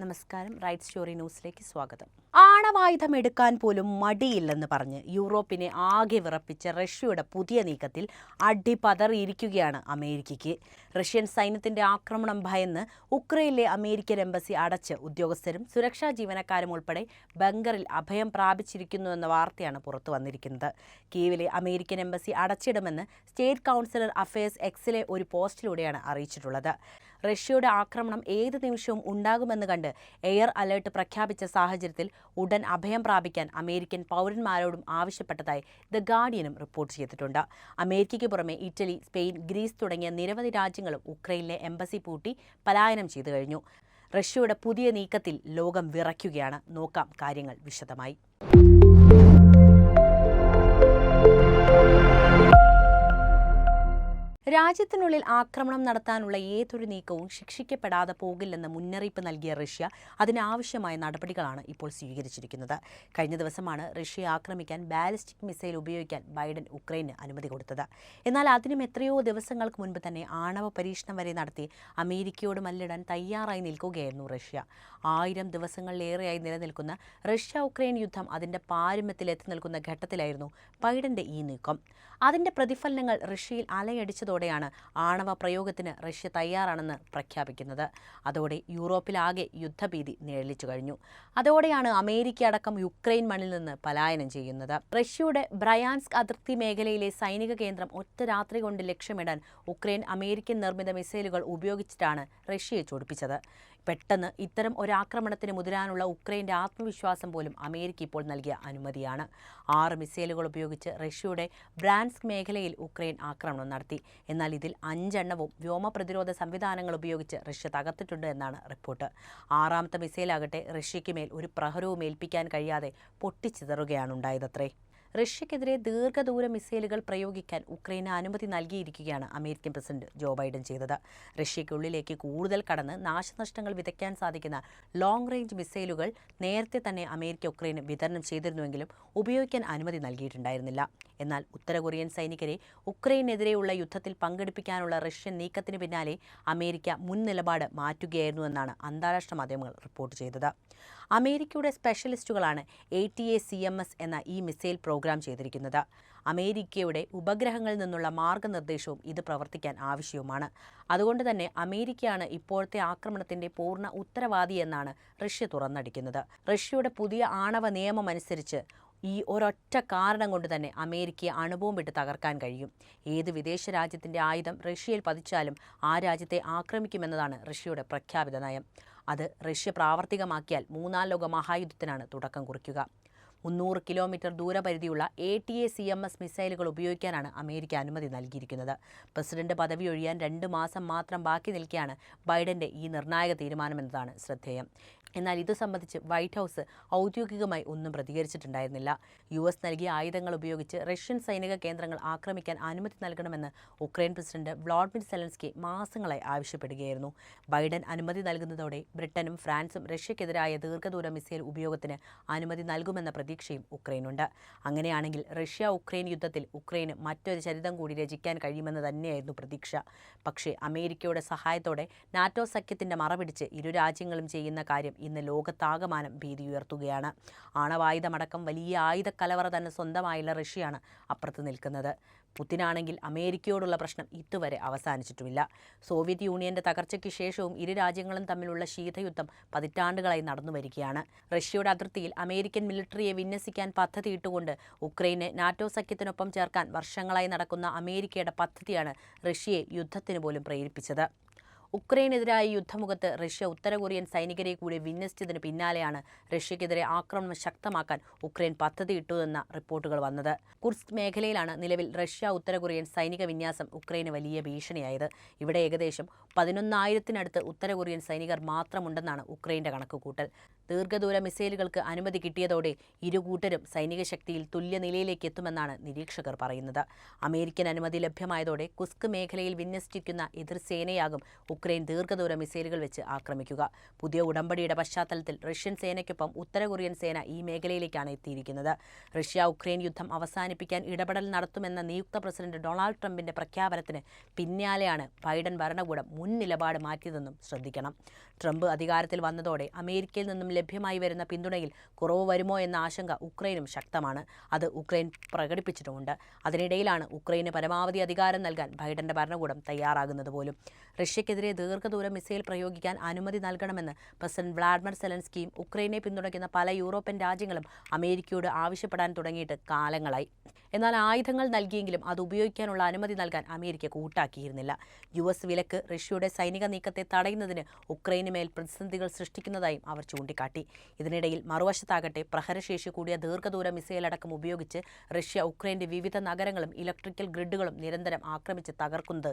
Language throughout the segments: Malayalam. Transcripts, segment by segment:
നമസ്കാരം. റൈറ്റ് സ്റ്റോറി ന്യൂസിലേക്ക് സ്വാഗതം. ആണവായുധം എടുക്കാൻ പോലും മടിയില്ലെന്ന് പറഞ്ഞ് യൂറോപ്പിനെ ആകെ വിറപ്പിച്ച റഷ്യയുടെ പുതിയ നീക്കത്തിൽ അടിപതറിയിരിക്കുകയാണ് അമേരിക്കയ്ക്ക്. റഷ്യൻ സൈന്യത്തിന്റെ ആക്രമണം ഭയന്ന് ഉക്രൈനിലെ അമേരിക്കൻ എംബസി അടച്ച് ഉദ്യോഗസ്ഥരും സുരക്ഷാ ജീവനക്കാരും ഉൾപ്പെടെ ബംഗറിൽ അഭയം പ്രാപിച്ചിരിക്കുന്നു എന്ന വാർത്തയാണ് പുറത്തു വന്നിരിക്കുന്നത്. കീവിലെ അമേരിക്കൻ എംബസി അടച്ചിടുമെന്ന് സ്റ്റേറ്റ് കൗൺസിലർ അഫയേഴ്സ് എക്സിലെ ഒരു പോസ്റ്റിലൂടെയാണ് അറിയിച്ചിട്ടുള്ളത്. റഷ്യയുടെ ആക്രമണം ഏത് നിമിഷവും ഉണ്ടാകുമെന്ന് കണ്ട് എയർ അലേർട്ട് പ്രഖ്യാപിച്ച സാഹചര്യത്തിൽ ഉടൻ അഭയം പ്രാപിക്കാൻ അമേരിക്കൻ പൗരന്മാരോടും ആവശ്യപ്പെട്ടതായി ദ ഗാർഡിയനും റിപ്പോർട്ട് ചെയ്തിട്ടുണ്ട്. അമേരിക്കയ്ക്ക് പുറമെ ഇറ്റലി സ്പെയിൻ ഗ്രീസ് തുടങ്ങിയ നിരവധി രാജ്യങ്ങളും ഉക്രൈനിലെ എംബസി പൂട്ടി പലായനം ചെയ്തു കഴിഞ്ഞു. റഷ്യയുടെ പുതിയ നീക്കത്തിൽ ലോകം വിറയ്ക്കുകയാണ്. നോക്കാം കാര്യങ്ങൾ വിശദമായി. രാജ്യത്തിനുള്ളിൽ ആക്രമണം നടത്താനുള്ള ഏതൊരു നീക്കവും ശിക്ഷിക്കപ്പെടാതെ പോകില്ലെന്ന് മുന്നറിയിപ്പ് നൽകിയ റഷ്യ അതിനാവശ്യമായ നടപടികളാണ് ഇപ്പോൾ സ്വീകരിച്ചിരിക്കുന്നത്. കഴിഞ്ഞ ദിവസമാണ് റഷ്യയെ ആക്രമിക്കാൻ ബാലിസ്റ്റിക് മിസൈൽ ഉപയോഗിക്കാൻ ബൈഡൻ ഉക്രൈന് അനുമതി കൊടുത്തത്. എന്നാൽ അതിനും എത്രയോ ദിവസങ്ങൾക്ക് മുൻപ് തന്നെ ആണവ പരീക്ഷണം വരെ നടത്തി അമേരിക്കയോട് മല്ലിടാൻ തയ്യാറായി നിൽക്കുകയായിരുന്നു റഷ്യ. ആയിരം ദിവസങ്ങളിലേറെയായി നിലനിൽക്കുന്ന റഷ്യ ഉക്രൈൻ യുദ്ധം അതിന്റെ പാരമ്യത്തിലെത്തി നിൽക്കുന്ന ഘട്ടത്തിലായിരുന്നു ബൈഡന്റെ ഈ നീക്കം. അതിന്റെ പ്രതിഫലനങ്ങൾ റഷ്യയിൽ അലയടിച്ചതോടെയാണ് ആണവ പ്രയോഗത്തിന് റഷ്യ തയ്യാറാണെന്ന് പ്രഖ്യാപിക്കുന്നത്. അതോടെ യൂറോപ്പിലാകെ യുദ്ധഭീതി നിഴലിച്ചു കഴിഞ്ഞു. അതോടെയാണ് അമേരിക്ക അടക്കം യുക്രൈൻ മണ്ണിൽ നിന്ന് പലായനം ചെയ്യുന്നത്. റഷ്യയുടെ ബ്രയാൻസ്ക് അതിർത്തി മേഖലയിലെ സൈനിക കേന്ദ്രം ഒറ്റ രാത്രി കൊണ്ട് ലക്ഷ്യമിടാൻ ഉക്രൈൻ അമേരിക്കൻ നിർമ്മിത മിസൈലുകൾ ഉപയോഗിച്ചിട്ടാണ് റഷ്യയെ ചൊടിപ്പിച്ചത്. പെട്ടെന്ന് ഇത്തരം ഒരാക്രമണത്തിന് മുതിരാനുള്ള ഉക്രൈന്റെ ആത്മവിശ്വാസം പോലും അമേരിക്ക ഇപ്പോൾ നൽകിയ അനുമതിയാണ്. ആറ് മിസൈലുകൾ ഉപയോഗിച്ച് റഷ്യയുടെ ബ്രാൻസ്ക് മേഖലയിൽ ഉക്രൈൻ ആക്രമണം നടത്തി. എന്നാൽ ഇതിൽ അഞ്ചെണ്ണവും വ്യോമ പ്രതിരോധ സംവിധാനങ്ങൾ ഉപയോഗിച്ച് റഷ്യ തകർത്തിട്ടുണ്ട് എന്നാണ് റിപ്പോർട്ട്. ആറാമത്തെ മിസൈലാകട്ടെ റഷ്യയ്ക്ക് മേൽ ഒരു പ്രഹരവും ഏൽപ്പിക്കാൻ കഴിയാതെ പൊട്ടിച്ചിതറുകയാണ് ഉണ്ടായതത്രേ റഷ്യക്കെതിരെ ദീർഘദൂര മിസൈലുകൾ പ്രയോഗിക്കാൻ ഉക്രൈന് അനുമതി നൽകിയിരിക്കുകയാണ് അമേരിക്കൻ പ്രസിഡന്റ് ജോ ബൈഡൻ ചെയ്തത്. റഷ്യയ്ക്കുള്ളിലേക്ക് കൂടുതൽ കടന്ന് നാശനഷ്ടങ്ങൾ വിതയ്ക്കാൻ സാധിക്കുന്ന ലോങ് റേഞ്ച് മിസൈലുകൾ നേരത്തെ തന്നെ അമേരിക്ക ഉക്രൈന് വിതരണം ചെയ്തിരുന്നുവെങ്കിലും ഉപയോഗിക്കാൻ അനുമതി നൽകിയിട്ടുണ്ടായിരുന്നില്ല. എന്നാൽ ഉത്തര കൊറിയൻ സൈനികരെ ഉക്രൈനെതിരെയുള്ള യുദ്ധത്തിൽ പങ്കെടുപ്പിക്കാനുള്ള റഷ്യൻ നീക്കത്തിന് പിന്നാലെ അമേരിക്ക മുൻ നിലപാട് മാറ്റുകയായിരുന്നു എന്നാണ് അന്താരാഷ്ട്ര മാധ്യമങ്ങൾ റിപ്പോർട്ട് ചെയ്തത്. അമേരിക്കയുടെ സ്പെഷ്യലിസ്റ്റുകളാണ് A T A C M S എന്ന ഈ മിസൈൽ പ്രോഗ്രാം ചെയ്തിരിക്കുന്നത്. അമേരിക്കയുടെ ഉപഗ്രഹങ്ങളിൽ നിന്നുള്ള മാർഗനിർദ്ദേശവും ഇത് പ്രവർത്തിക്കാൻ ആവശ്യവുമാണ്. അതുകൊണ്ട് തന്നെ അമേരിക്കയാണ് ഇപ്പോഴത്തെ ആക്രമണത്തിന്റെ പൂർണ ഉത്തരവാദി എന്നാണ് റഷ്യ തുറന്നടിക്കുന്നത്. റഷ്യയുടെ പുതിയ ആണവ നിയമമനുസരിച്ച് ഈ ഒരൊറ്റ കാരണം കൊണ്ട് തന്നെ അമേരിക്കയെ അണുബോംബിട്ട് തകർക്കാൻ കഴിയും. ഏത് വിദേശ രാജ്യത്തിന്റെ ആയുധം റഷ്യയിൽ പതിച്ചാലും ആ രാജ്യത്തെ ആക്രമിക്കുമെന്നതാണ് റഷ്യയുടെ പ്രഖ്യാപിത നയം. അത് റഷ്യ പ്രാവർത്തികമാക്കിയാൽ മൂന്നാം ലോക മഹായുദ്ധത്തിനാണ് തുടക്കം കുറിക്കുക. മുന്നൂറ് kilometre ദൂരപരിധിയുള്ള A T A C M S മിസൈലുകൾ ഉപയോഗിക്കാനാണ് അമേരിക്ക അനുമതി നൽകിയിരിക്കുന്നത്. പ്രസിഡന്റ് പദവി ഒഴിയാൻ രണ്ട് മാസം മാത്രം ബാക്കി നിൽക്കെയാണ് ബൈഡന്റെ ഈ നിർണായക തീരുമാനമെന്നതാണ് ശ്രദ്ധേയം. എന്നാൽ ഇത് സംബന്ധിച്ച് വൈറ്റ് ഹൗസ് ഔദ്യോഗികമായി ഒന്നും പ്രതികരിച്ചിട്ടുണ്ടായിരുന്നില്ല. യു എസ് നൽകിയ ആയുധങ്ങൾ ഉപയോഗിച്ച് റഷ്യൻ സൈനിക കേന്ദ്രങ്ങൾ ആക്രമിക്കാൻ അനുമതി നൽകണമെന്ന് ഉക്രൈൻ പ്രസിഡന്റ് വ്ളാഡിമിർ സെലൻസ്കി മാസങ്ങളായി ആവശ്യപ്പെടുകയായിരുന്നു. ബൈഡൻ അനുമതി നൽകുന്നതോടെ ബ്രിട്ടനും ഫ്രാൻസും റഷ്യക്കെതിരായ ദീർഘദൂര മിസൈൽ ഉപയോഗത്തിന് അനുമതി നൽകുമെന്ന പ്രതീക്ഷയും ഉക്രൈനുണ്ട്. അങ്ങനെയാണെങ്കിൽ റഷ്യ ഉക്രൈൻ യുദ്ധത്തിൽ ഉക്രൈന് മറ്റൊരു ചരിതം കൂടി രചിക്കാൻ കഴിയുമെന്ന് തന്നെയായിരുന്നു പ്രതീക്ഷ. പക്ഷേ അമേരിക്കയുടെ സഹായത്തോടെ നാറ്റോ സഖ്യത്തിന്റെ മറപിടിച്ച് ഇരു രാജ്യങ്ങളും ചെയ്യുന്ന കാര്യം ഇന്ന് ലോകത്താകമാനം ഭീതി ഉയർത്തുകയാണ്. ആണവായുധമടക്കം വലിയ ആയുധ തന്നെ സ്വന്തമായുള്ള റഷ്യയാണ് അപ്പുറത്ത് നിൽക്കുന്നത്. പുത്തിനാണെങ്കിൽ അമേരിക്കയോടുള്ള പ്രശ്നം ഇതുവരെ അവസാനിച്ചിട്ടുമില്ല. സോവിയറ്റ് യൂണിയന്റെ തകർച്ചയ്ക്ക് ശേഷവും ഇരു രാജ്യങ്ങളും തമ്മിലുള്ള ശീതയുദ്ധം പതിറ്റാണ്ടുകളായി നടന്നു വരികയാണ്. റഷ്യയുടെ അതിർത്തിയിൽ അമേരിക്കൻ മിലിറ്ററിയെ വിന്യസിക്കാൻ പദ്ധതിയിട്ടുകൊണ്ട് ഉക്രൈനെ നാറ്റോ സഖ്യത്തിനൊപ്പം ചേർക്കാൻ വർഷങ്ങളായി നടക്കുന്ന അമേരിക്കയുടെ പദ്ധതിയാണ് റഷ്യയെ യുദ്ധത്തിന് പോലും പ്രേരിപ്പിച്ചത്. ഉക്രൈനെതിരായ യുദ്ധമുഖത്ത് റഷ്യ ഉത്തര കൊറിയൻ സൈനികരെ കൂടി വിന്യസിച്ചതിന് പിന്നാലെയാണ് റഷ്യക്കെതിരെ ആക്രമണം ശക്തമാക്കാൻ ഉക്രൈൻ പദ്ധതിയിട്ടുവെന്ന റിപ്പോർട്ടുകൾ വന്നത്. കുർസ്ക് മേഖലയിലാണ് നിലവിൽ റഷ്യ ഉത്തര കൊറിയൻ സൈനിക വിന്യാസം ഉക്രൈന് വലിയ ഭീഷണിയായത്. ഇവിടെ ഏകദേശം പതിനൊന്നായിരത്തിനടുത്ത് ഉത്തര കൊറിയൻ സൈനികർ മാത്രമുണ്ടെന്നാണ് ഉക്രൈന്റെ കണക്കുകൂട്ടൽ. ദീർഘദൂര മിസൈലുകൾക്ക് അനുമതി കിട്ടിയതോടെ ഇരുകൂട്ടരും സൈനിക ശക്തിയിൽ തുല്യനിലയിലേക്ക് എത്തുമെന്നാണ് നിരീക്ഷകർ പറയുന്നത്. അമേരിക്കൻ അനുമതി ലഭ്യമായതോടെ കുസ്ക് മേഖലയിൽ വിന്യസിച്ചിരിക്കുന്ന എതിർസേനയാകും ഉക്രൈൻ ദീർഘദൂര മിസൈലുകൾ വെച്ച് ആക്രമിക്കുക. പുതിയ ഉടമ്പടിയുടെ പശ്ചാത്തലത്തിൽ റഷ്യൻ സേനയ്ക്കൊപ്പം ഉത്തര കൊറിയൻ സേന ഈ മേഖലയിലേക്കാണ് എത്തിയിരിക്കുന്നത്. റഷ്യ ഉക്രൈൻ യുദ്ധം അവസാനിപ്പിക്കാൻ ഇടപെടൽ നടത്തുമെന്ന നിയുക്ത പ്രസിഡന്റ് ഡൊണാൾഡ് ട്രംപിന്റെ പ്രഖ്യാപനത്തിന് പിന്നാലെയാണ് ബൈഡൻ ഭരണകൂടം മുൻ നിലപാട് മാറ്റിയതെന്നും ശ്രദ്ധിക്കണം. ട്രംപ് അധികാരത്തിൽ വന്നതോടെ അമേരിക്കയിൽ നിന്നും ലഭ്യമായി വരുന്ന പിന്തുണയിൽ കുറവ് വരുമോ എന്ന ആശങ്ക ഉക്രൈനും ശക്തമാണ്. അത് ഉക്രൈൻ പ്രകടിപ്പിച്ചിട്ടുമുണ്ട്. അതിനിടയിലാണ് ഉക്രൈന് പരമാവധി അധികാരം നൽകാൻ ബൈഡന്റെ ഭരണകൂടം തയ്യാറാകുന്നത് പോലും. റഷ്യക്കെതിരെ ദീർഘദൂര മിസൈൽ പ്രയോഗിക്കാൻ അനുമതി നൽകണമെന്ന് പ്രസിഡന്റ് വ്ളാഡിമിർ സെലൻസ്കിയും ഉക്രൈനെ പിന്തുണയ്ക്കുന്ന പല യൂറോപ്യൻ രാജ്യങ്ങളും അമേരിക്കയോട് ആവശ്യപ്പെടാൻ തുടങ്ങിയിട്ട് കാലങ്ങളായി. എന്നാൽ ആയുധങ്ങൾ നൽകിയെങ്കിലും അത് ഉപയോഗിക്കാനുള്ള അനുമതി നൽകാൻ അമേരിക്ക കൂട്ടാക്കിയിരുന്നില്ല. യു എസ് വിലക്ക് റഷ്യയുടെ സൈനിക നീക്കത്തെ തടയുന്നതിന് ഉക്രൈന് മേൽ പ്രതിസന്ധികൾ സൃഷ്ടിക്കുന്നതായും അവർ ചൂണ്ടിക്കാട്ടി. ഇതിനിടയിൽ മറുവശത്താകട്ടെ പ്രഹരശേഷി കൂടിയ ദീർഘദൂര മിസൈൽ അടക്കം ഉപയോഗിച്ച് റഷ്യ ഉക്രൈന്റെ വിവിധ നഗരങ്ങളും ഇലക്ട്രിക്കൽ ഗ്രിഡുകളും നിരന്തരം ആക്രമിച്ച് തകർക്കുന്നത്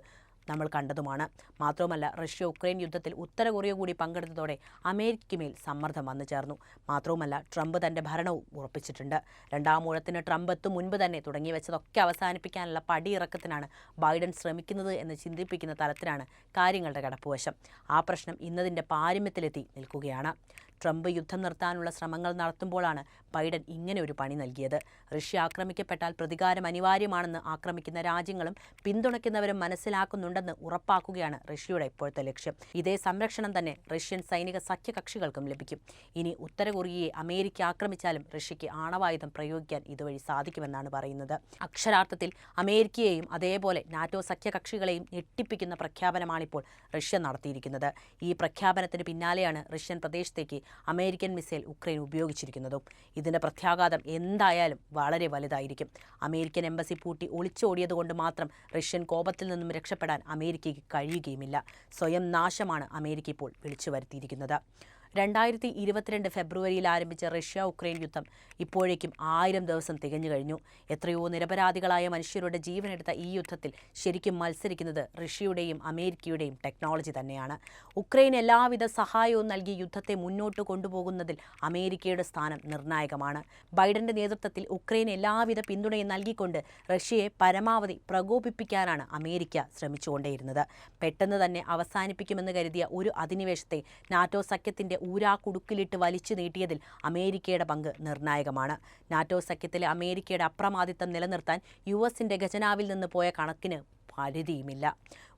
നമ്മൾ കണ്ടതുമാണ്. മാത്രവുമല്ല റഷ്യ ഉക്രൈൻ യുദ്ധത്തിൽ ഉത്തര കൊറിയ കൂടി പങ്കെടുത്തതോടെ അമേരിക്കമേൽ മേൽ സമ്മർദ്ദം വന്നു ചേർന്നു. മാത്രവുമല്ല ട്രംപ് തന്റെ ഭരണവും ഉറപ്പിച്ചിട്ടുണ്ട്. രണ്ടാം ഊഴത്തിന് ട്രംപ് എത്തും മുൻപ് തന്നെ തുടങ്ങി വെച്ചതൊക്കെ അവസാനിപ്പിക്കാനുള്ള പടിയിറക്കത്തിനാണ് ബൈഡൻ ശ്രമിക്കുന്നത് എന്ന് ചിന്തിപ്പിക്കുന്ന തലത്തിലാണ് കാര്യങ്ങളുടെ കടപ്പുവശം. ആ പ്രശ്നം ഇന്നതിന്റെ പാരമ്യത്തിലെത്തി നിൽക്കുകയാണ്. ട്രംപ് യുദ്ധം നിർത്താനുള്ള ശ്രമങ്ങൾ നടത്തുമ്പോഴാണ് ബൈഡൻ ഇങ്ങനെ ഒരു പണി നൽകിയത്. റഷ്യ ആക്രമിക്കപ്പെട്ടാൽ പ്രതികാരം അനിവാര്യമാണെന്ന് ആക്രമിക്കുന്ന രാജ്യങ്ങളും പിന്തുണയ്ക്കുന്നവരും മനസ്സിലാക്കുന്നുണ്ടെന്ന് ഉറപ്പാക്കുകയാണ് റഷ്യയുടെ ഇപ്പോഴത്തെ ലക്ഷ്യം. ഇതേ സംരക്ഷണം തന്നെ റഷ്യൻ സൈനിക സഖ്യകക്ഷികൾക്കും ലഭിക്കും. ഇനി ഉത്തര കൊറിയയെ അമേരിക്ക ആക്രമിച്ചാലും റഷ്യയ്ക്ക് ആണവായുധം പ്രയോഗിക്കാൻ ഇതുവഴി സാധിക്കുമെന്നാണ് പറയുന്നത്. അക്ഷരാർത്ഥത്തിൽ അമേരിക്കയെയും അതേപോലെ നാറ്റോ സഖ്യകക്ഷികളെയും ഞെട്ടിപ്പിക്കുന്ന പ്രഖ്യാപനമാണിപ്പോൾ റഷ്യ നടത്തിയിരിക്കുന്നത്. ഈ പ്രഖ്യാപനത്തിന് പിന്നാലെയാണ് റഷ്യൻ പ്രദേശത്തേക്ക് അമേരിക്കൻ മിസൈൽ ഉക്രൈൻ ഉപയോഗിച്ചിരിക്കുന്നതും. ഇതിന്റെ പ്രത്യാഘാതം എന്തായാലും വളരെ വലുതായിരിക്കും. അമേരിക്കൻ എംബസി പൂട്ടി ഒളിച്ചോടിയതുകൊണ്ട് മാത്രം റഷ്യൻ കോപത്തിൽ നിന്നും രക്ഷപ്പെടാൻ അമേരിക്കയ്ക്ക് കഴിയുകയുമില്ല. സ്വയം നാശമാണ് അമേരിക്ക ഇപ്പോൾ വിളിച്ചു വരുത്തിയിരിക്കുന്നത്. രണ്ടായിരത്തി ഇരുപത്തിരണ്ട് ഫെബ്രുവരിയിൽ ആരംഭിച്ച റഷ്യ ഉക്രൈൻ യുദ്ധം ഇപ്പോഴേക്കും ആയിരം ദിവസം തികഞ്ഞു കഴിഞ്ഞു. എത്രയോ നിരപരാധികളായ മനുഷ്യരുടെ ജീവനെടുത്ത ഈ യുദ്ധത്തിൽ ശരിക്കും മത്സരിക്കുന്നത് റഷ്യയുടെയും അമേരിക്കയുടെയും ടെക്നോളജി തന്നെയാണ്. ഉക്രൈൻ എല്ലാവിധ സഹായവും നൽകി യുദ്ധത്തെ മുന്നോട്ട് കൊണ്ടുപോകുന്നതിൽ അമേരിക്കയുടെ സ്ഥാനം നിർണായകമാണ്. ബൈഡന്റെ നേതൃത്വത്തിൽ ഉക്രൈൻ എല്ലാവിധ പിന്തുണയും നൽകിക്കൊണ്ട് റഷ്യയെ പരമാവധി പ്രകോപിപ്പിക്കാനാണ് അമേരിക്ക ശ്രമിച്ചുകൊണ്ടേയിരുന്നത്. പെട്ടെന്ന് തന്നെ അവസാനിപ്പിക്കുമെന്ന് കരുതിയ ഒരു അധിനിവേശത്തെ നാറ്റോ സഖ്യത്തിന്റെ ഊരാക്കുടുക്കിലിട്ട് വലിച്ചു നീട്ടിയതിൽ അമേരിക്കയുടെ പങ്ക് നിർണായകമാണ്. നാറ്റോ സഖ്യത്തിലെ അമേരിക്കയുടെ അപ്രമാദിത്വം നിലനിർത്താൻ യു എസിന്റെ ഖജനാവിൽ നിന്ന് പോയ കണക്കിന് പരിധിയുമില്ല.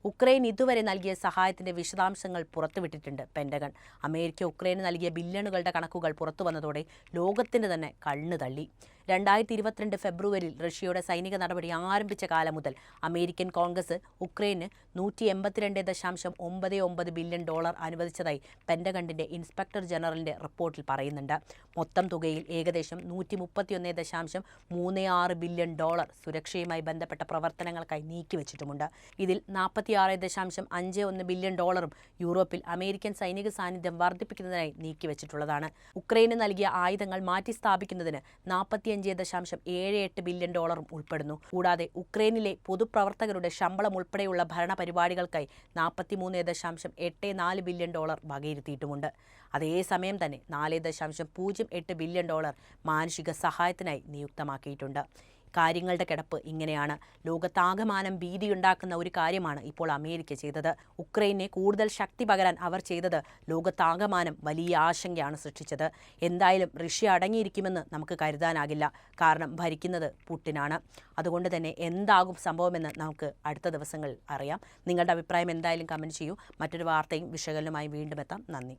ഉക്രൈൻ ഇതുവരെ നൽകിയ സഹായത്തിന്റെ വിശദാംശങ്ങൾ പുറത്തുവിട്ടിട്ടുണ്ട് പെൻഡഗൺ അമേരിക്ക ഉക്രൈന് നൽകിയ ബില്യണുകളുടെ കണക്കുകൾ പുറത്തു വന്നതോടെ ലോകത്തിന് തന്നെ കണ്ണു തള്ളി രണ്ടായിരത്തി ഇരുപത്തിരണ്ട് ഫെബ്രുവരിയിൽ റഷ്യയുടെ സൈനിക നടപടി ആരംഭിച്ച കാലം മുതൽ അമേരിക്കൻ കോൺഗ്രസ് ഉക്രൈന് നൂറ്റി എൺപത്തിരണ്ട് ദശാംശം ഒമ്പത് ഒമ്പത് ബില്യൺ ഡോളർ അനുവദിച്ചതായി പെൻഡഗണ്ടിന്റെ ഇൻസ്പെക്ടർ ജനറലിന്റെ റിപ്പോർട്ടിൽ പറയുന്നുണ്ട്. മൊത്തം തുകയിൽ ഏകദേശം നൂറ്റി മുപ്പത്തിയൊന്ന് ദശാംശം മൂന്ന് ആറ് ബില്യൺ ഡോളർ സുരക്ഷയുമായി ബന്ധപ്പെട്ട പ്രവർത്തനങ്ങൾക്കായി നീക്കിവച്ചിട്ടുമുണ്ട്. ഇതിൽ നാൽപ്പത്തിയാറ് ദശാംശം അഞ്ച് ഒന്ന് ബില്യൺ ഡോളറും യൂറോപ്പിൽ അമേരിക്കൻ സൈനിക സാന്നിധ്യം വർദ്ധിപ്പിക്കുന്നതിനായി നീക്കിവച്ചിട്ടുള്ളതാണ്. ഉക്രൈന് നൽകിയ ആയുധങ്ങൾ മാറ്റി സ്ഥാപിക്കുന്നതിന് നാൽപ്പത്തിയഞ്ച് ദശാംശം ഏഴ് എട്ട് ബില്യൺ ഡോളറും ഉൾപ്പെടുന്നു. കൂടാതെ ഉക്രൈനിലെ പൊതുപ്രവർത്തകരുടെ ശമ്പളം ഉൾപ്പെടെയുള്ള ഭരണ പരിപാടികൾക്കായി നാൽപ്പത്തിമൂന്ന് ദശാംശം എട്ട് നാല് ബില്യൺ ഡോളർ വകയിരുത്തിയിട്ടുമുണ്ട്. അതേസമയം തന്നെ നാല് ദശാംശം പൂജ്യം എട്ട് ബില്യൺ ഡോളർ മാനുഷിക സഹായത്തിനായി നിയുക്തമാക്കിയിട്ടുണ്ട്. കാര്യങ്ങളുടെ കിടപ്പ് ഇങ്ങനെയാണ്. ലോകത്താകമാനം ഭീതിയുണ്ടാക്കുന്ന ഒരു കാര്യമാണ് ഇപ്പോൾ അമേരിക്ക ചെയ്തത്. ഉക്രൈനെ കൂടുതൽ ശക്തി പകരാൻ അവർ ചെയ്തത് ലോകത്താകമാനം വലിയ ആശങ്കയാണ് സൃഷ്ടിച്ചത്. എന്തായാലും റഷ്യ അടങ്ങിയിരിക്കുമെന്ന് നമുക്ക് കരുതാനാകില്ല. കാരണം ഭരിക്കുന്നത് പുട്ടിനാണ്. അതുകൊണ്ട് തന്നെ എന്താകും സംഭവമെന്ന് നമുക്ക് അടുത്ത ദിവസങ്ങളിൽ അറിയാം. നിങ്ങളുടെ അഭിപ്രായം എന്തായാലും കമന്റ് ചെയ്യൂ. മറ്റൊരു വാർത്തയും വിശകലനമായി വീണ്ടും എത്താം. നന്ദി.